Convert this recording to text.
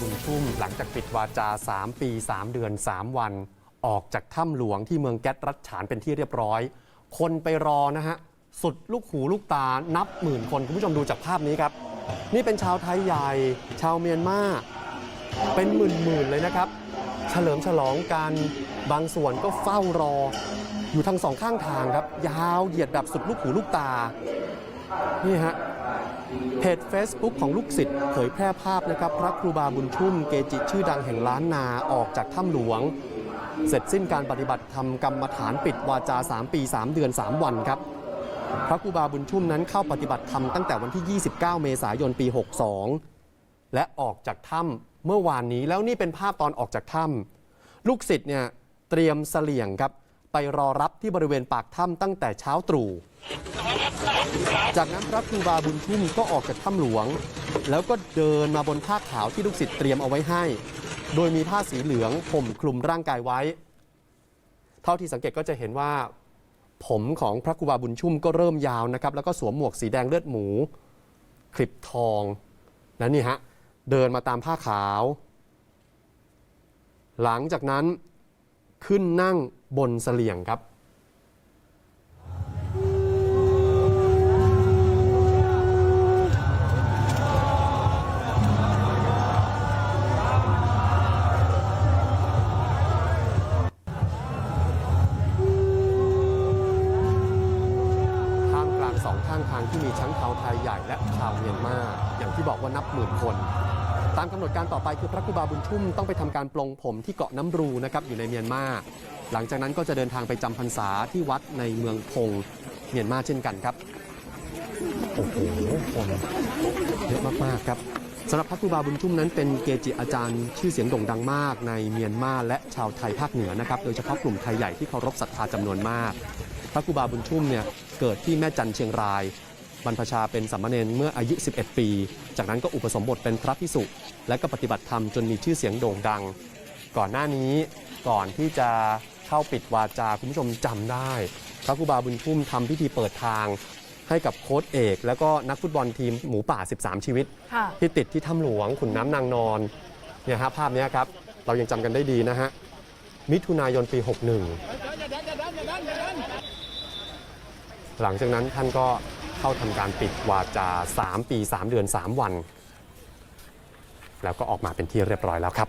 บุญชุ่ม หลังจากปิดวาจา 3 ปี 3 เดือน 3 วัน ออกจากถ้ำหลวงที่เมืองแก๊สรัชฉานเป็นที่เรียบร้อย คนไปรอนะฮะ สุดลูกหูลูกตานับหมื่นคน คุณผู้ชมดูจากภาพนี้ครับ นี่เป็นชาวไทยใหญ่ ชาวเมียนมาเป็นหมื่นๆเลยนะครับ เฉลิมฉลองกันบางส่วนก็เฝ้ารอ อยู่ทางสองข้างทางครับ ยาวเหยียดแบบสุดลูกหูลูกตานี่ฮะ เพจ Facebook ของลูกศิษย์เผยแพร่ภาพนะครับ พระครูบาบุญชุ่มเกจิชื่อดังแห่งล้านนาออกจากถ้ำหลวง เสร็จสิ้นการปฏิบัติธรรมกรรมฐานปิดวาจา 3 ปี 3 เดือน 3 วันครับ พระครูบาบุญชุ่มนั้นเข้าปฏิบัติธรรมตั้งแต่วันที่ 29 เมษายนปี 62 และออกจากถ้ำเมื่อวานนี้แล้วนี่เป็นภาพตอนออกจากถ้ำลูกศิษย์เนี่ยเตรียมเสลี่ยงครับ ไปรอรับที่บริเวณปากถ้ำตั้งแต่เช้าตรู่ จากนั้นพระครูบาบุญชุ่มก็ออกจากถ้ำหลวง แล้วก็เดินมาบนผ้าขาวที่ลูกศิษย์เตรียมเอาไว้ให้ โดยมีผ้าสีเหลืองห่มคลุมร่างกายไว้ เท่าที่สังเกตก็จะเห็นว่า ผมของพระครูบาบุญชุ่มก็เริ่มยาวนะครับ แล้วก็สวมหมวกสีแดงเลือดหมู คลิปทองและนี่ฮะเดินมาตามผ้าขาว หลังจากนั้น ขึ้นนั่งบนเสลียงครับท่ามกลางสองข้างทางที่มีชั้งชาวไทยใหญ่และชาวเมียนมาอย่างที่บอกว่านับหมื่นคนามกำหนดการต่อไปคือพระครูบาบุญชุ่มต้องไปทำการปลงผมที่เกาะน้ำรูนะครับอยู่ในเมียนมา หลังจากนั้นก็จะเดินทางไปจำพรรษาที่วัดในเมืองพงเมียนมาเช่นกันครับ โอ้โหคนเยอะมากๆครับสำหรับพระครูบาบุญชุ่มนั้นเป็นเกจิอาจารย์ชื่อเสียงโด่งดังมากในเมียนมาและชาวไทยภาคเหนือนะครับโดยเฉพาะกลุ่มไทยใหญ่ที่เคารพศรัทธาจำนวนมาก พระครูบาบุญชุ่มเนี่ยเกิดที่แม่จันเชียงราย บรรพชาเป็นสามเณรเมื่ออายุ 11 ปี จากนั้นก็อุปสมบทเป็นพระพิสุและก็ปฏิบัติธรรมจนมีชื่อเสียงโด่งดัง ก่อนหน้านี้ก่อนที่จะเข้าปิดวาจาคุณผู้ชมจำได้ พระครูบาบุญชุ่มทำพิธีเปิดทาง ให้กับโค้ชเอก แล้วก็นักฟุตบอลทีมหมูป่า 13 ชีวิตค่ะที่ติดที่ถ้ำหลวงขุนน้ำนางนอนเนี่ยฮะภาพเนี้ยครับเรายังจำกันได้ดีนะฮะมิถุนายนปี 61 หลังจากนั้นท่านก็ เข้าทำการปิดวาจา 3 ปี 3 เดือน 3 วัน แล้วก็ออกมาเป็นที่เรียบร้อยแล้วครับ